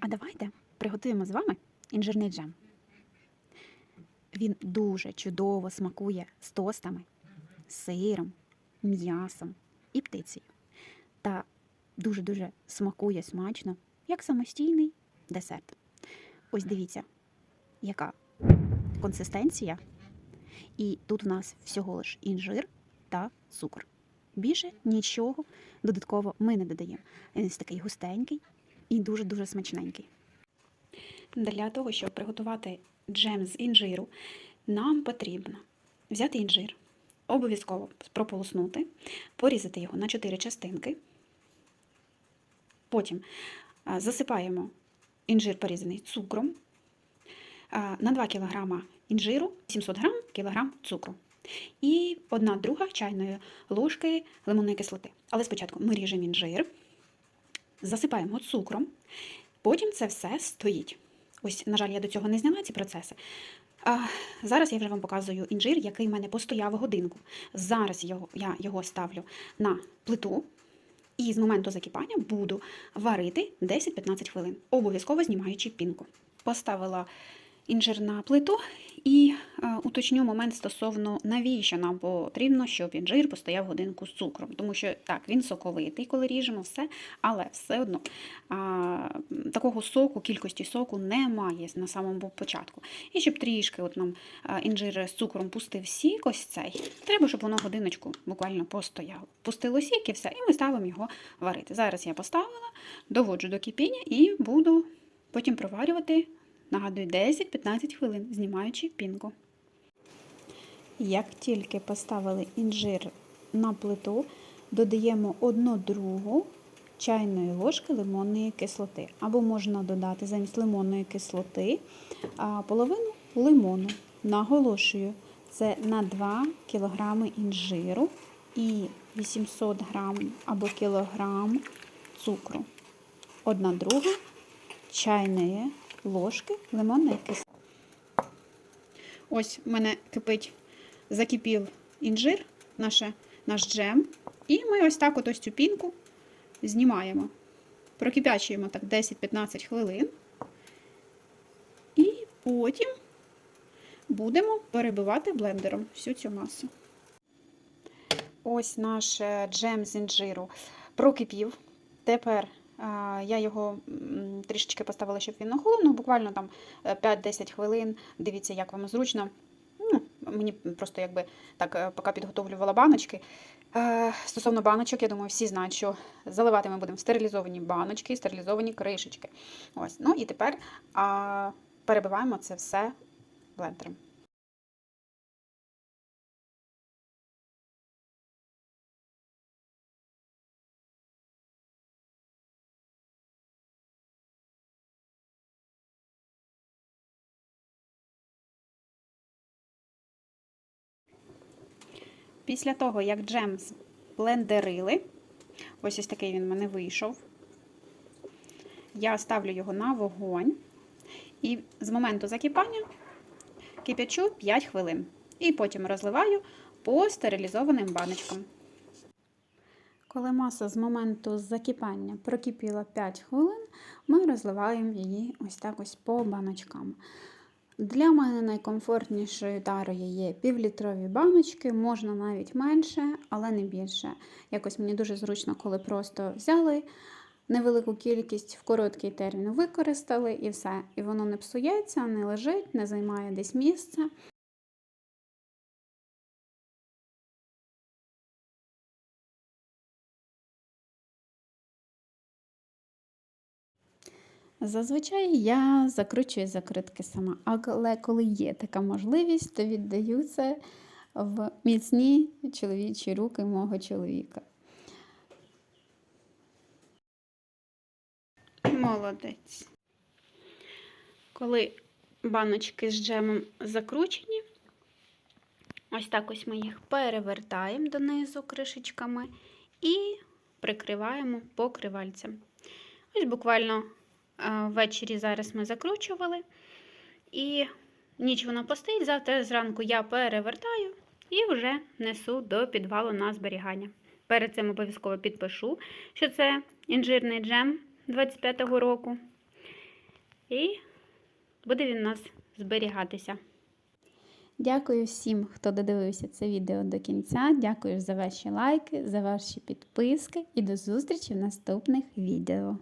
А давайте приготуємо з вами інжирний джем. Він дуже чудово смакує з тостами, сиром, м'ясом і птицею. Та дуже-дуже смакує смачно, як самостійний десерт. Ось дивіться, яка консистенція. І тут у нас всього лиш інжир та цукор. Більше нічого додатково ми не додаємо. Він такий густенький і дуже-дуже смачненький. Для того, щоб приготувати джем з інжиру, нам потрібно взяти інжир, обов'язково прополоснути, порізати його на 4 частинки. Потім засипаємо інжир порізаний цукром. На 2 кг інжиру 700 г кілограм цукру. І одна друга чайної ложки лимонної кислоти. Але спочатку ми ріжемо інжир, засипаємо цукром, потім це все стоїть. Ось, на жаль, я до цього не зняла ці процеси. А, зараз я вже вам показую інжир, який в мене постояв годинку. Зараз його, я його ставлю на плиту. І з моменту закипання буду варити 10-15 хвилин, обов'язково знімаючи пінку. Поставила інжир на плиту і е, уточню момент стосовно навіщо нам потрібно, щоб інжир постояв годинку з цукром. Тому що так, він соковитий, коли ріжемо все, але все одно а, такого соку, кількості соку немає на самому початку. І щоб трішки от нам а, інжир з цукром пустив сік, ось цей, треба, щоб воно годиночку буквально постояло. Пустило сік і все, і ми ставимо його варити. Зараз я поставила, доводжу до кипіння і буду потім проварювати. Нагадую, 10-15 хвилин, знімаючи пінку. Як тільки поставили інжир на плиту, додаємо 1 другу чайної ложки лимонної кислоти. Або можна додати замість лимонної кислоти половину лимону. Наголошую, це на 2 кг інжиру і 800 г або кілограм цукру. 1 друга чайної ложки лимонної кислоти. Ось у мене кипить, закипів інжир, наше, наш джем. І ми ось так от ось цю пінку знімаємо. Прокипячуємо так 10-15 хвилин. І потім будемо перебивати блендером всю цю масу. Ось наш джем з інжиру прокипів. Тепер я його трішечки поставила, щоб він охолонув, буквально там 5-10 хвилин. Дивіться, як вам зручно. Ну, Мені просто якби так, е, поки підготовлювала баночки. Е, Стосовно баночок, я думаю, всі знають, що заливати ми будемо стерилізовані баночки, стерилізовані кришечки. Ось. Ну і тепер а, перебиваємо це все блендером. Після того, як джем блендерили, ось ось такий він в мене вийшов, я ставлю його на вогонь і з моменту закипання кип'ячу 5 хвилин. І потім розливаю по стерилізованим баночкам. Коли маса з моменту закипання прокипіла 5 хвилин, ми розливаємо її ось так ось по баночкам. Для мене найкомфортнішою тарою є півлітрові баночки, можна навіть менше, але не більше. Якось мені дуже зручно, коли просто взяли невелику кількість в короткий термін, використали і все. І воно не псується, не лежить, не займає десь місце. Зазвичай я закручую закритки сама, але коли є така можливість, то віддаю це в міцні чоловічі руки мого чоловіка. Молодець. Коли баночки з джемом закручені, ось так ось ми їх перевертаємо донизу кришечками і прикриваємо покривальцем. Ось буквально Ввечері зараз ми закручували. І ніч воно постоїть, завтра зранку я перевертаю і вже несу до підвалу на зберігання. Перед цим обов'язково підпишу, що це інжирний джем 25-го року. І буде він у нас зберігатися. Дякую всім, хто додивився це відео до кінця. Дякую за ваші лайки, за ваші підписки і до зустрічі в наступних відео.